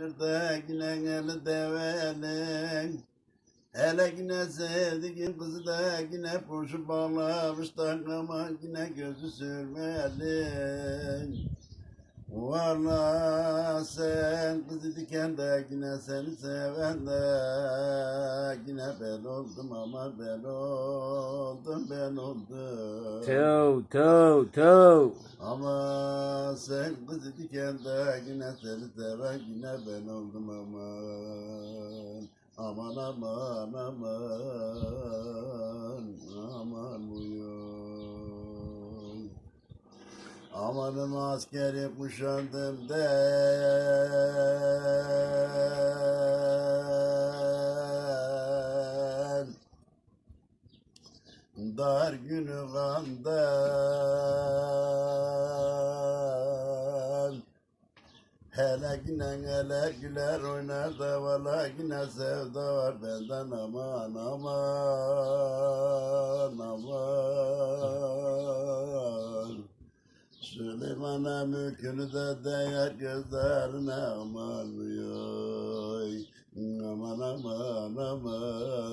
eli develin. Hele yine sevdiğin kızı da yine poşu bağlamış takama yine gözü sürmelin. Valla sen kızı diken de yine seni seven de yine ben oldum ama ben oldum ben oldum. Tov tov tov. Ama sen kızı diken de yine seni seven yine ben oldum aman. Aman aman aman aman uyuyor. Amanım askeri kuşandım den Dar günü kandan. Hele yine hele güler oynar da valla yine sevda var. Benden aman aman aman. Süleyman'a mülkünü de değer gözlerine aman uyoy Aman aman aman